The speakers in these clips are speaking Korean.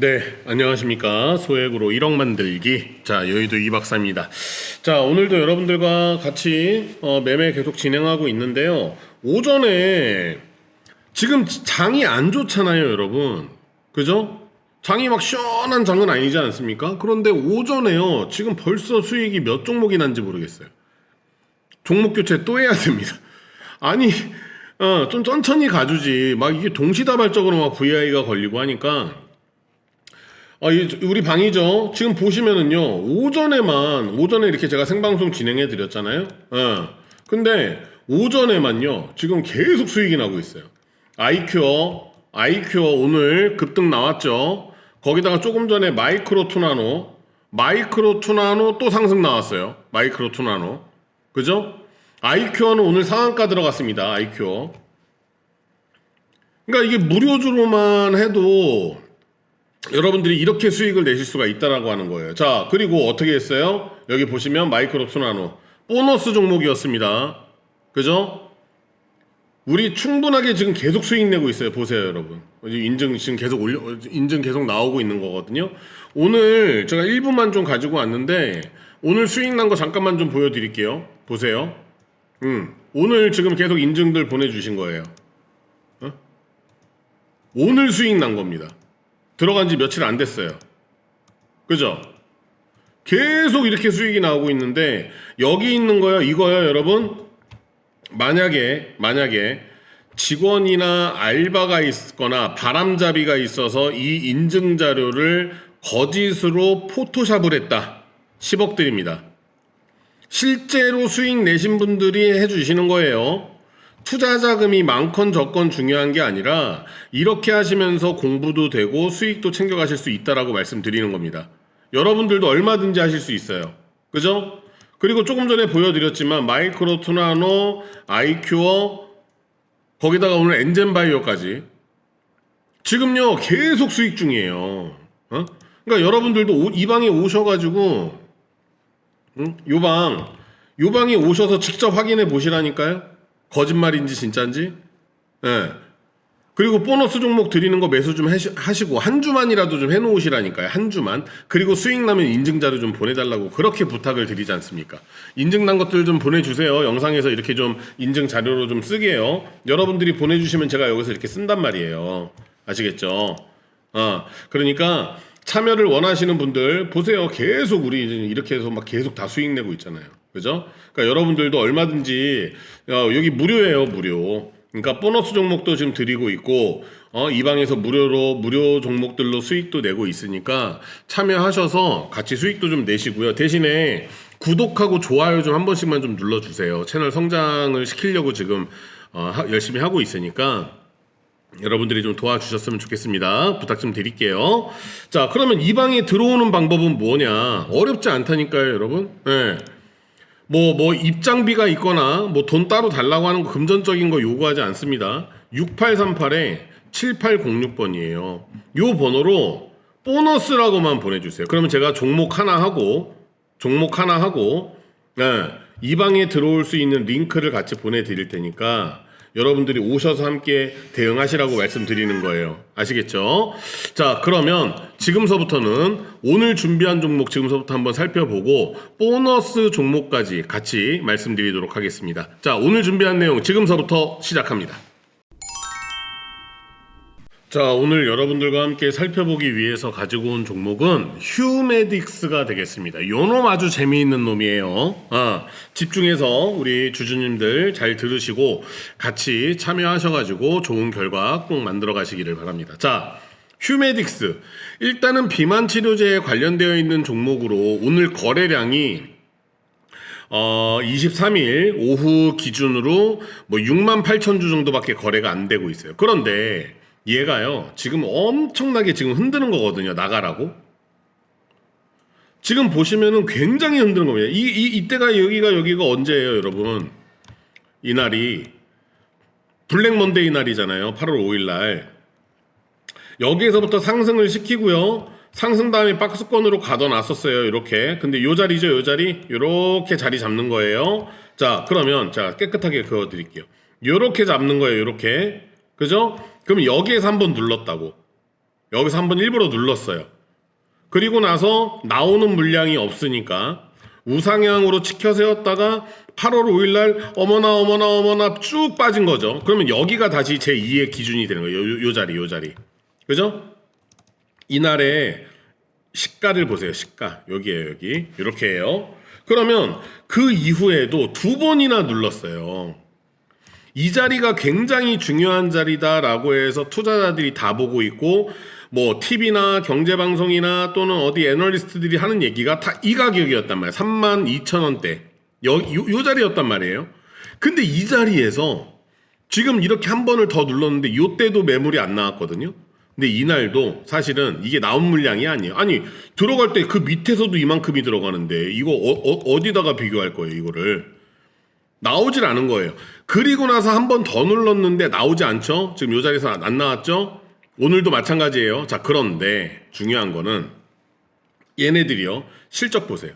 네, 안녕하십니까. 소액으로 1억 만들기. 자, 여의도 이박사입니다. 자, 오늘도 여러분들과 같이 어, 매매 계속 진행하고 있는데요. 오전에 지금 장이 안 좋잖아요, 여러분. 그죠? 장이 막 시원한 장은 아니지 않습니까? 그런데 오전에요. 지금 벌써 수익이 몇 종목이 난지 모르겠어요. 종목 교체 또 해야 됩니다. 아니, 어, 좀 천천히 가주지. 막 이게 동시다발적으로 막 VI가 걸리고 하니까 아, 이, 우리 방이죠. 지금 보시면은요, 오전에만, 오전에 이렇게 제가 생방송 진행해 드렸잖아요. 어. 근데, 오전에만요, 지금 계속 수익이 나고 있어요. 아이큐어, 아이큐어 오늘 급등 나왔죠. 거기다가 조금 전에 마이크로 투나노, 마이크로 투나노 또 상승 나왔어요. 마이크로 투나노. 그죠? 아이큐어는 오늘 상한가 들어갔습니다. 아이큐어. 그러니까 이게 무료주로만 해도 여러분들이 이렇게 수익을 내실 수가 있다라고 하는 거예요. 자, 그리고 어떻게 했어요? 여기 보시면 마이크로 투나노 보너스 종목이었습니다. 그죠? 우리 충분하게 지금 계속 수익 내고 있어요. 보세요, 여러분. 인증 지금 계속 올려 인증 계속 나오고 있는 거거든요. 오늘 제가 1분만 좀 가지고 왔는데 오늘 수익 난 거 잠깐만 좀 보여 드릴게요. 보세요. 음. 오늘 지금 계속 인증들 보내 주신 거예요. 어? 오늘 수익 난 겁니다. 들어간 지 며칠 안 됐어요. 그죠? 계속 이렇게 수익이 나오고 있는데 여기 있는 거요 이거요 여러분 만약에 만약에 직원이나 알바가 있거나 바람잡이가 있어서 이 인증 자료를 거짓으로 포토샵을 했다 10억 드립니다 실제로 수익 내신 분들이 해주시는 거예요 투자 자금이 많건 적건 중요한 게 아니라 이렇게 하시면서 공부도 되고 수익도 챙겨가실 수 있다라고 말씀드리는 겁니다. 여러분들도 얼마든지 하실 수 있어요. 그죠? 그리고 조금 전에 보여드렸지만 마이크로 투나노, 아이큐어 거기다가 오늘 엔젠바이오까지 지금요 계속 수익 중이에요. 어? 그러니까 여러분들도 오- 이 방에 오셔가지고 응? 요방 요방에 오셔서 직접 확인해 보시라니까요. 거짓말인지 진짜인지. 예. 그리고 보너스 종목 드리는 거 매수 좀 하시- 하시고 한 주만이라도 좀 해놓으시라니까요. 한 주만. 그리고 수익 나면 인증 자료 좀 보내달라고 그렇게 부탁을 드리지 않습니까? 인증 난 것들 좀 보내주세요. 영상에서 이렇게 좀 인증 자료로 좀 쓰게요. 여러분들이 보내주시면 제가 여기서 이렇게 쓴단 말이에요. 아시겠죠? 어. 그러니까 참여를 원하시는 분들 보세요. 계속 우리 이렇게 해서 막 계속 다 수익 내고 있잖아요. 그죠? 그러니까 여러분들도 얼마든지 어, 여기 무료예요, 무료. 그러니까 보너스 종목도 지금 드리고 있고 어, 이 방에서 무료로 무료 종목들로 수익도 내고 있으니까 참여하셔서 같이 수익도 좀 내시고요. 대신에 구독하고 좋아요 좀 한 번씩만 좀 눌러주세요. 채널 성장을 시키려고 지금 어, 하- 열심히 하고 있으니까 여러분들이 좀 도와주셨으면 좋겠습니다. 부탁 좀 드릴게요. 자, 그러면 이 방에 들어오는 방법은 뭐냐? 어렵지 않다니까요, 여러분. 예. 뭐, 뭐, 입장비가 있거나, 뭐, 돈 따로 달라고 하는 거, 금전적인 거 요구하지 않습니다. 6838에 7806번이에요. 요 번호로 보너스라고만 보내주세요. 그러면 제가 종목 하나 하고, 종목 하나 하고, 예, 이 방에 들어올 수 있는 링크를 같이 보내드릴 테니까, 여러분들이 오셔서 함께 대응하시라고 말씀드리는 거예요. 아시겠죠? 자, 그러면 지금서부터는 오늘 준비한 종목 지금서부터 한번 살펴보고 보너스 종목까지 같이 말씀드리도록 하겠습니다. 자, 오늘 준비한 내용 지금서부터 시작합니다. 자, 오늘 여러분들과 함께 살펴보기 위해서 가지고 온 종목은 휴메딕스가 되겠습니다. 요놈 아주 재미있는 놈이에요. 아, 집중해서 우리 주주님들 잘 들으시고 같이 참여하셔가지고 좋은 결과 꼭 만들어 가시기를 바랍니다. 자, 휴메딕스. 일단은 비만 치료제에 관련되어 있는 종목으로 오늘 거래량이 어, 23일 오후 기준으로 뭐 6만 8천 주 정도밖에 거래가 안 되고 있어요. 그런데 얘가요, 지금 엄청나게 지금 흔드는 거거든요. 나가라고. 지금 보시면은 굉장히 흔드는 겁니다. 이, 이, 이때가 여기가 여기가 언제예요, 여러분? 이날이 블랙 먼데이 날이잖아요. 8월 5일 날. 여기에서부터 상승을 시키고요. 상승 다음에 박스권으로 가둬놨었어요. 이렇게. 근데 요 자리죠, 요 자리. 요렇게 자리 잡는 거예요. 자, 그러면 자 깨끗하게 그어 드릴게요. 요렇게 잡는 거예요. 요렇게. 그죠? 그럼 여기에서 한 번 눌렀다고. 여기서 한 번 일부러 눌렀어요. 그리고 나서 나오는 물량이 없으니까 우상향으로 치켜 세웠다가 8월 5일 날 어머나 어머나 어머나 쭉 빠진 거죠. 그러면 여기가 다시 제 2의 기준이 되는 거예요. 요, 요 자리, 요 자리. 그죠? 이날의 시가를 보세요. 시가. 여기에요, 여기. 이렇게 해요. 그러면 그 이후에도 두 번이나 눌렀어요. 이 자리가 굉장히 중요한 자리다라고 해서 투자자들이 다 보고 있고 뭐 TV나 경제 방송이나 또는 어디 애널리스트들이 하는 얘기가 다 이 가격이었단 말이에요. 3만 2천 원대. 여, 요, 요 자리였단 말이에요. 근데 이 자리에서 지금 이렇게 한 번을 더 눌렀는데 요 때도 매물이 안 나왔거든요. 근데 이날도 사실은 이게 나온 물량이 아니에요. 아니 들어갈 때 그 밑에서도 이만큼이 들어가는데 이거 어, 디다가 비교할 거예요, 이거를. 나오질 않은 거예요. 그리고 나서 한 번 더 눌렀는데 나오지 않죠? 지금 요 자리에서 안 나왔죠? 오늘도 마찬가지예요. 자, 그런데 중요한 거는 얘네들이요. 실적 보세요.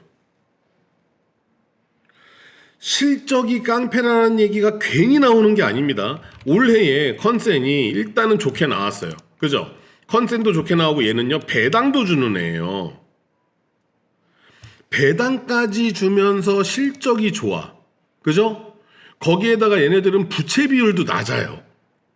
실적이 깡패라는 얘기가 괜히 나오는 게 아닙니다. 올해에 컨센이 일단은 좋게 나왔어요. 그죠? 컨센도 좋게 나오고 얘는요, 배당도 주는 애예요. 배당까지 주면서 실적이 좋아. 그죠? 거기에다가 얘네들은 부채 비율도 낮아요.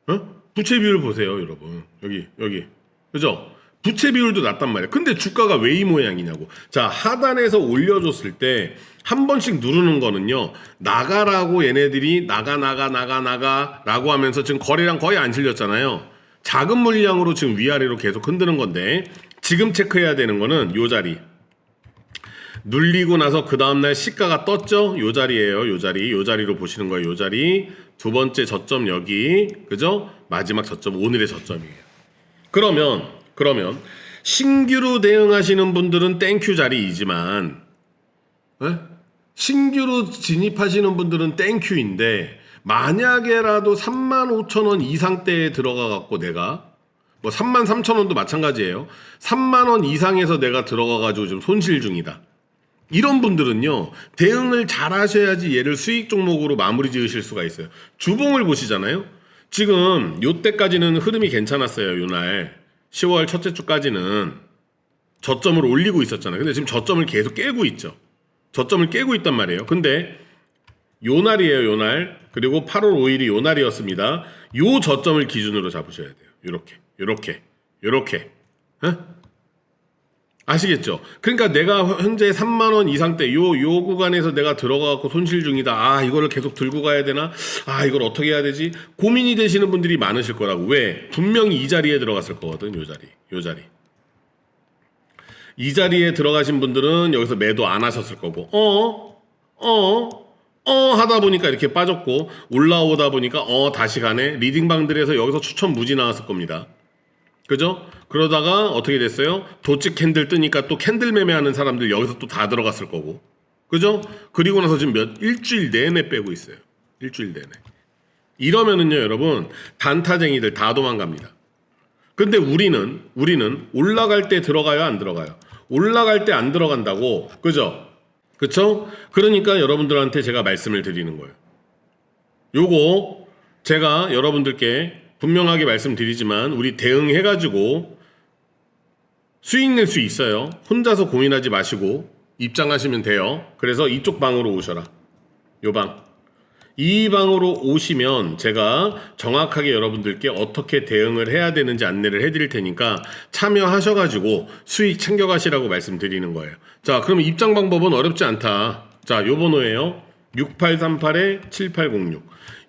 어? 부채 비율 보세요, 여러분. 여기, 여기. 그죠? 부채 비율도 낮단 말이에요. 근데 주가가 왜 이 모양이냐고. 자, 하단에서 올려줬을 때 한 번씩 누르는 거는요, 나가라고 얘네들이 나가, 나가, 나가, 나가 라고 하면서 지금 거래량 거의 안 실렸잖아요. 작은 물량으로 지금 위아래로 계속 흔드는 건데, 지금 체크해야 되는 거는 요 자리. 눌리고 나서 그 다음날 시가가 떴죠? 요 자리에요. 요 자리. 요 자리로 보시는 거예요. 요 자리. 두 번째 저점 여기. 그죠? 마지막 저점 오늘의 저점이에요. 그러면 그러면 신규로 대응하시는 분들은 땡큐 자리이지만 에? 신규로 진입하시는 분들은 땡큐인데 만약에라도 3만 5천 원 이상대에 들어가 갖고 내가 뭐 3만 3천 원도 마찬가지예요. 3만 원 이상에서 내가 들어가 가지고 지금 손실 중이다. 이런 분들은요 대응을 잘 하셔야지 얘를 수익 종목으로 마무리 지으실 수가 있어요. 주봉을 보시잖아요. 지금 요때까지는 흐름이 괜찮았어요. 요날 10월 첫째 주까지는 저점을 올리고 있었잖아요. 근데 지금 저점을 계속 깨고 있죠. 저점을 깨고 있단 말이에요. 근데 요 날이에요. 요 날. 그리고 8월 5일이 요 날이었습니다. 요 저점을 기준으로 잡으셔야 돼요. 요렇게. 요렇게. 요렇게. 어? 아시겠죠? 그러니까 내가 현재 3만 원 이상대 요요 구간에서 내가 들어가 갖고 손실 중이다. 아, 이거를 계속 들고 가야 되나? 아, 이걸 어떻게 해야 되지? 고민이 되시는 분들이 많으실 거라고. 왜? 분명히 이 자리에 들어갔을 거거든. 요 자리. 요 자리. 이 자리에 들어가신 분들은 여기서 매도 안 하셨을 거고. 어? 어? 어 하다 보니까 이렇게 빠졌고 올라오다 보니까 어 다시 가네. 리딩방들에서 여기서 추천 무지 나왔을 겁니다. 그죠? 그러다가 어떻게 됐어요? 도치 캔들 뜨니까 또 캔들 매매하는 사람들 여기서 또 다 들어갔을 거고. 그죠? 그리고 나서 지금 몇, 일주일 내내 빼고 있어요. 일주일 내내. 이러면은요, 여러분, 단타쟁이들 다 도망갑니다. 근데 우리는, 우리는 올라갈 때 들어가요, 안 들어가요? 올라갈 때 안 들어간다고, 그죠? 그쵸? 그러니까 여러분들한테 제가 말씀을 드리는 거예요. 요거, 제가 여러분들께 분명하게 말씀드리지만, 우리 대응해가지고, 수익 낼 수 있어요. 혼자서 고민하지 마시고 입장하시면 돼요. 그래서 이쪽 방으로 오셔라. 요 방. 이 방으로 오시면 제가 정확하게 여러분들께 어떻게 대응을 해야 되는지 안내를 해드릴 테니까 참여하셔가지고 수익 챙겨가시라고 말씀드리는 거예요. 자, 그럼 입장 방법은 어렵지 않다. 자, 요 번호예요. 6838-7806.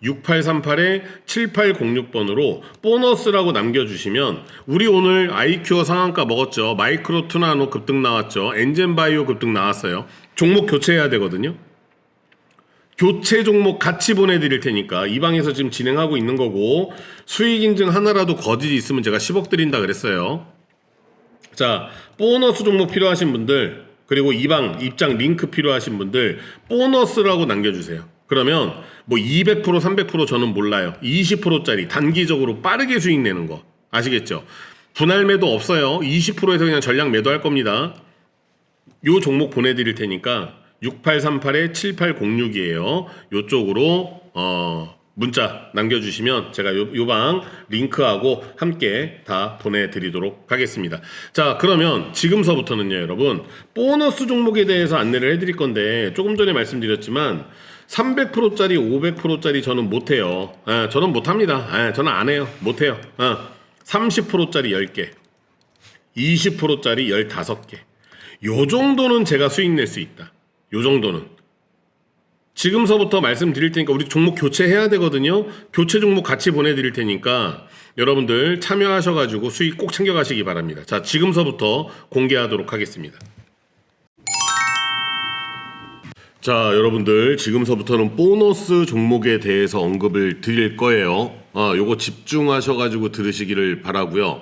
6838-7806번으로 보너스라고 남겨주시면 우리 오늘 아이큐어 상한가 먹었죠. 마이크로 투나노 급등 나왔죠. 엔젠바이오 급등 나왔어요. 종목 교체해야 되거든요. 교체 종목 같이 보내드릴 테니까 이 방에서 지금 진행하고 있는 거고 수익 인증 하나라도 거짓이 있으면 제가 10억 드린다 그랬어요. 자 보너스 종목 필요하신 분들 그리고 이방 입장 링크 필요하신 분들 보너스라고 남겨주세요. 그러면 뭐 200% 300% 저는 몰라요. 20%짜리 단기적으로 빠르게 수익 내는 거 아시겠죠? 분할 매도 없어요. 20%에서 그냥 전량 매도할 겁니다. 요 종목 보내드릴 테니까 6838-7806이에요. 요쪽으로 어 문자 남겨주시면 제가 요, 요방 링크하고 함께 다 보내드리도록 하겠습니다. 자, 그러면 지금서부터는요, 여러분, 보너스 종목에 대해서 안내를 해드릴 건데, 조금 전에 말씀드렸지만, 300%짜리, 500%짜리 저는 못해요. 예, 저는 못합니다. 예, 저는 안 해요. 못해요. 어, 30%짜리 10개, 20%짜리 15개. 요 정도는 제가 수익 낼 수 있다. 요 정도는. 지금서부터 말씀드릴 테니까 우리 종목 교체해야 되거든요. 교체 종목 같이 보내드릴 테니까 여러분들 참여하셔가지고 수익 꼭 챙겨가시기 바랍니다. 자, 지금서부터 공개하도록 하겠습니다. 자, 여러분들 지금서부터는 보너스 종목에 대해서 언급을 드릴 거예요. 아, 요거 집중하셔가지고 들으시기를 바라고요.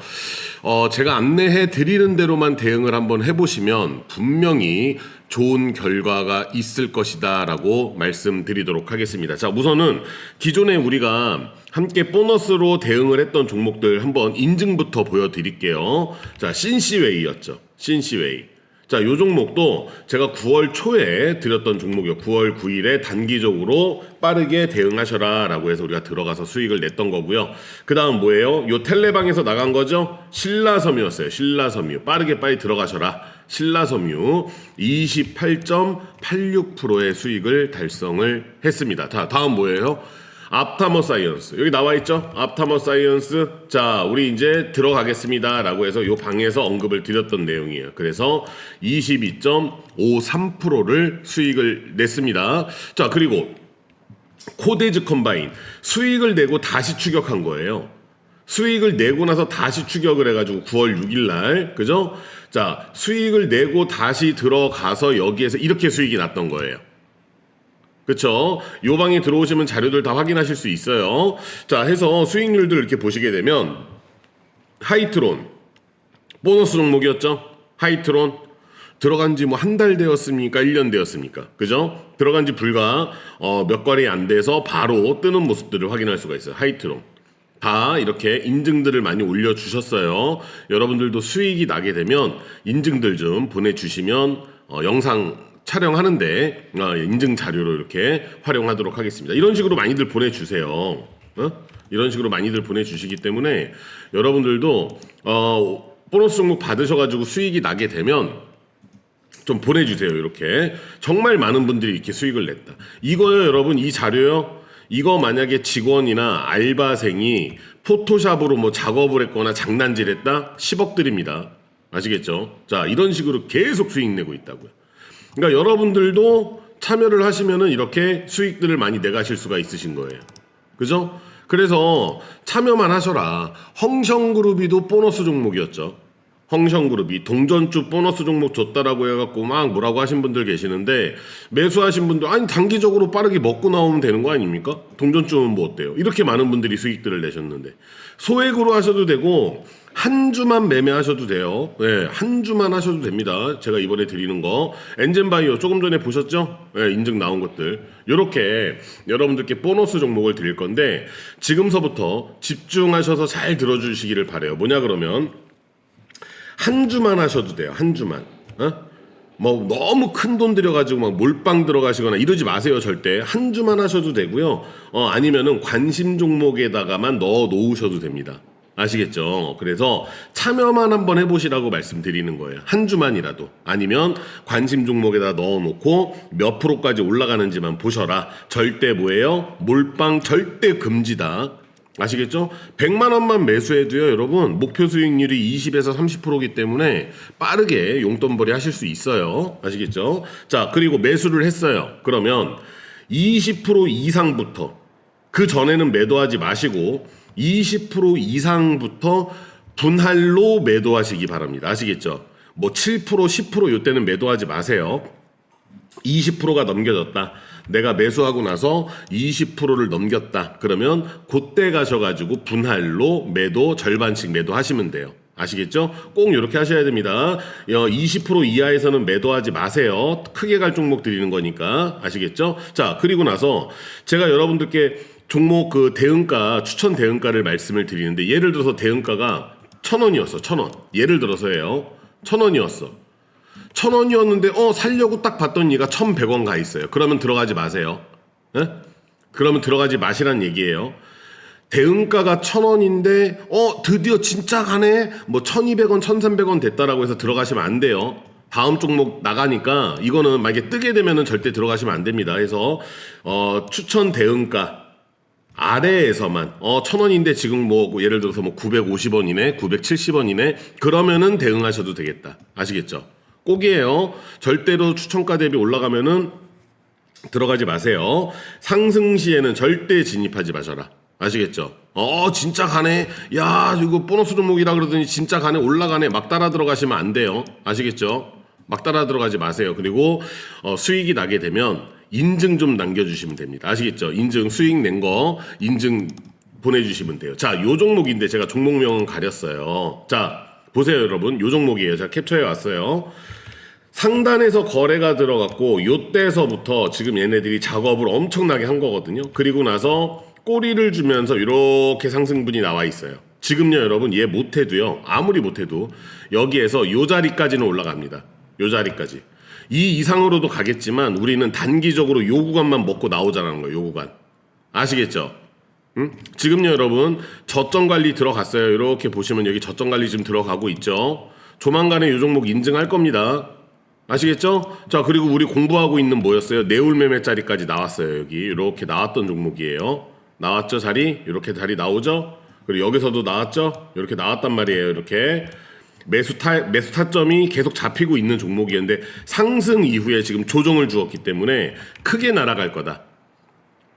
어, 제가 안내해 드리는 대로만 대응을 한번 해보시면 분명히 좋은 결과가 있을 것이다라고 말씀드리도록 하겠습니다. 자, 우선은 기존에 우리가 함께 보너스로 대응을 했던 종목들 한번 인증부터 보여드릴게요. 자, 신시웨이였죠. 신시웨이. 자, 요 종목도 제가 9월 초에 드렸던 종목이요. 9월 9일에 단기적으로 빠르게 대응하셔라 라고 해서 우리가 들어가서 수익을 냈던 거고요. 그 다음 뭐예요? 요 텔레방에서 나간 거죠? 신라섬유였어요. 신라섬유. 빠르게 빨리 들어가셔라. 신라섬유 28.86%의 수익을 달성을 했습니다. 자, 다음 뭐예요? 앞타머 사이언스. 여기 나와 있죠? 앞타머 사이언스. 자 우리 이제 들어가겠습니다. 라고 해서 요 방에서 언급을 드렸던 내용이에요. 그래서 22.53%를 수익을 냈습니다. 자 그리고 코데즈 컴바인. 수익을 내고 다시 추격한 거예요. 수익을 내고 나서 다시 추격을 해가지고 9월 6일 날 그죠 자 수익을 내고 다시 들어가서 여기에서 이렇게 수익이 났던 거예요 그쵸? 요 방에 들어오시면 자료들 다 확인하실 수 있어요. 자, 해서 수익률들 이렇게 보시게 되면, 하이트론, 보너스 종목이었죠? 하이트론, 들어간 지 뭐 한 달 되었습니까? 1년 되었습니까? 그죠? 들어간 지 불과, 어, 몇 거리 안 돼서 바로 뜨는 모습들을 확인할 수가 있어요. 하이트론. 다 이렇게 인증들을 많이 올려주셨어요. 여러분들도 수익이 나게 되면 인증들 좀 보내주시면, 어, 영상 촬영하는데 어, 인증 자료로 이렇게 활용하도록 하겠습니다. 이런 식으로 많이들 보내주세요. 어? 이런 식으로 많이들 보내주시기 때문에 여러분들도 어, 보너스 종목 받으셔가지고 수익이 나게 되면 좀 보내주세요. 이렇게 정말 많은 분들이 이렇게 수익을 냈다. 이거요, 여러분 이 자료요. 이거 만약에 직원이나 알바생이 포토샵으로 뭐 작업을 했거나 장난질 했다 10억 드립니다. 아시겠죠? 자 이런 식으로 계속 수익 내고 있다고요. 그러니까 여러분들도 참여를 하시면은 이렇게 수익들을 많이 내가실 수가 있으신 거예요. 그죠? 그래서 참여만 하셔라. 헝성그룹이도 보너스 종목이었죠. 헝성그룹이 동전주 보너스 종목 줬다라고 해갖고 막 뭐라고 하신 분들 계시는데 매수하신 분들 아니 단기적으로 빠르게 먹고 나오면 되는 거 아닙니까? 동전주는 뭐 어때요? 이렇게 많은 분들이 수익들을 내셨는데 소액으로 하셔도 되고 한 주만 매매하셔도 돼요. 네, 한 주만 하셔도 됩니다. 제가 이번에 드리는 거 엔젠바이오 조금 전에 보셨죠? 네, 인증 나온 것들 이렇게 여러분들께 보너스 종목을 드릴 건데 지금서부터 집중하셔서 잘 들어주시기를 바래요. 뭐냐 그러면 한 주만 하셔도 돼요. 한 주만. 어? 뭐 너무 큰 돈 들여가지고 막 몰빵 들어가시거나 이러지 마세요 절대. 한 주만 하셔도 되고요. 어 아니면은 관심 종목에다가만 넣어 놓으셔도 됩니다. 아시겠죠? 그래서 참여만 한번 해보시라고 말씀드리는 거예요. 한 주만이라도. 아니면 관심 종목에다 넣어 놓고 몇 프로까지 올라가는지만 보셔라. 절대 뭐예요? 몰빵 절대 금지다 아시겠죠? 100만 원만 매수해도요, 여러분, 목표 수익률이 20에서 30%이기 때문에 빠르게 용돈벌이 하실 수 있어요. 아시겠죠? 자, 그리고 매수를 했어요. 그러면 20% 이상부터 그 전에는 매도하지 마시고 20% 이상부터 분할로 매도하시기 바랍니다. 아시겠죠? 뭐 7%, 10% 요때는 매도하지 마세요. 20%가 넘겨졌다. 내가 매수하고 나서 20%를 넘겼다. 그러면 그때 가셔가지고 분할로 매도 절반씩 매도하시면 돼요. 아시겠죠? 꼭 이렇게 하셔야 됩니다. 20% 이하에서는 매도하지 마세요. 크게 갈 종목 드리는 거니까. 아시겠죠? 자, 그리고 나서 제가 여러분들께 종목 그 대응가, 추천 대응가를 말씀을 드리는데 예를 들어서 대응가가 천 원이었어. 천 원. 예를 들어서예요. 천 원이었어. 천 원이었는데 어 살려고 딱 봤더니 얘가 천백 원 가 있어요. 그러면 들어가지 마세요. 예? 그러면 들어가지 마시란 얘기예요. 대응가가 천 원인데 어 드디어 진짜 가네 뭐 천이백 원 천삼백 원 됐다라고 해서 들어가시면 안 돼요 다음 종목 나가니까 이거는 만약에 뜨게 되면은 절대 들어가시면 안 됩니다 그래서 어 추천 대응가 아래에서만 어 천 원인데 지금 뭐 예를 들어서 뭐 950원이네 970원이네 그러면은 대응하셔도 되겠다 아시겠죠 꼭이에요 절대로 추천가 대비 올라가면은 들어가지 마세요. 상승 시에는 절대 진입하지 마셔라. 아시겠죠? 어, 진짜 가네. 야, 이거 보너스 종목이라 그러더니 진짜 가네. 올라가네. 막 따라 들어가시면 안 돼요. 아시겠죠? 막 따라 들어가지 마세요. 그리고 어, 수익이 나게 되면 인증 좀 남겨주시면 됩니다. 아시겠죠? 인증 수익 낸 거 인증 보내주시면 돼요. 자, 요 종목인데 제가 종목명은 가렸어요. 자, 보세요, 여러분. 요 종목이에요. 제가 캡처해 왔어요. 상단에서 거래가 들어갔고 요때서부터 지금 얘네들이 작업을 엄청나게 한 거거든요. 그리고 나서 꼬리를 주면서 이렇게 상승분이 나와 있어요. 지금요 여러분 얘 못해도요 아무리 못해도 여기에서 요 자리까지는 올라갑니다. 요 자리까지 이 이상으로도 가겠지만 우리는 단기적으로 요 구간만 먹고 나오자는 거예요. 요 구간 아시겠죠? 음? 지금요 여러분 저점 관리 들어갔어요. 이렇게 보시면 여기 저점 관리 지금 들어가고 있죠. 조만간에 요 종목 인증할 겁니다. 아시겠죠? 자 그리고 우리 공부하고 있는 뭐였어요? 내울 매매 자리까지 나왔어요. 여기 이렇게 나왔던 종목이에요. 나왔죠 자리? 이렇게 자리 나오죠? 그리고 여기서도 나왔죠? 이렇게 나왔단 말이에요. 이렇게 매수 타 매수 타점이 계속 잡히고 있는 종목이었는데 상승 이후에 지금 조정을 주었기 때문에 크게 날아갈 거다.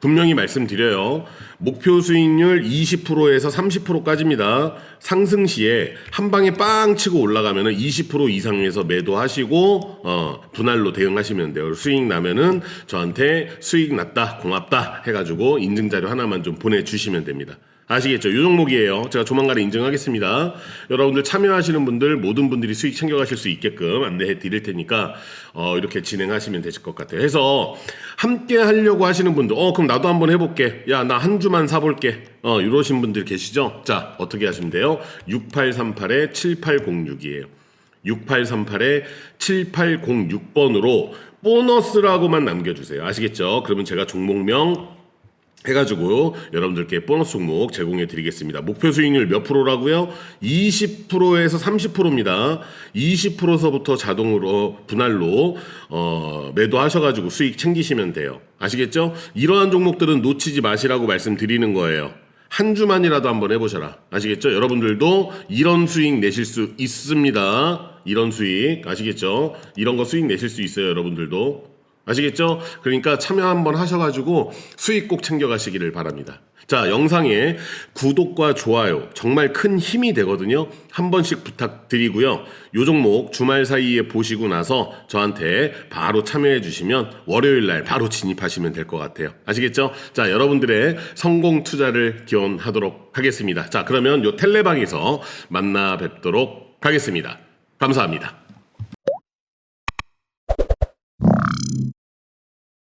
분명히 말씀드려요. 목표 수익률 20%에서 30%까지입니다. 상승 시에 한 방에 빵 치고 올라가면은 20% 이상에서 매도하시고 어, 분할로 대응하시면 돼요. 수익 나면은 저한테 수익 났다, 고맙다 해가지고 인증 자료 하나만 좀 보내주시면 됩니다. 아시겠죠? 이 종목이에요. 제가 조만간에 인증하겠습니다. 여러분들 참여하시는 분들 모든 분들이 수익 챙겨가실 수 있게끔 안내해 드릴 테니까 어, 이렇게 진행하시면 되실 것 같아요. 해서 함께 하려고 하시는 분들, 어 그럼 나도 한번 해볼게. 야 나 한 주만 사볼게. 어 이러신 분들 계시죠? 자 어떻게 하시면 돼요? 6838에 7806이에요. 6838에 7806번으로 보너스라고만 남겨주세요. 아시겠죠? 그러면 제가 종목명 해가지고 여러분들께 보너스 종목 제공해 드리겠습니다. 목표 수익률 몇 프로라고요? 20%에서 30%입니다. 20%서부터 자동으로 분할로 어, 매도하셔가지고 수익 챙기시면 돼요. 아시겠죠? 이러한 종목들은 놓치지 마시라고 말씀드리는 거예요. 한 주만이라도 한번 해보셔라. 아시겠죠? 여러분들도 이런 수익 내실 수 있습니다. 이런 수익 아시겠죠? 이런 거 수익 내실 수 있어요, 여러분들도. 아시겠죠? 그러니까 참여 한번 하셔가지고 수익 꼭 챙겨가시기를 바랍니다. 자, 영상에 구독과 좋아요 정말 큰 힘이 되거든요. 한 번씩 부탁드리고요. 요 종목 주말 사이에 보시고 나서 저한테 바로 참여해 주시면 월요일 날 바로 진입하시면 될 것 같아요. 아시겠죠? 자, 여러분들의 성공 투자를 기원하도록 하겠습니다. 자, 그러면 요 텔레방에서 만나 뵙도록 하겠습니다. 감사합니다.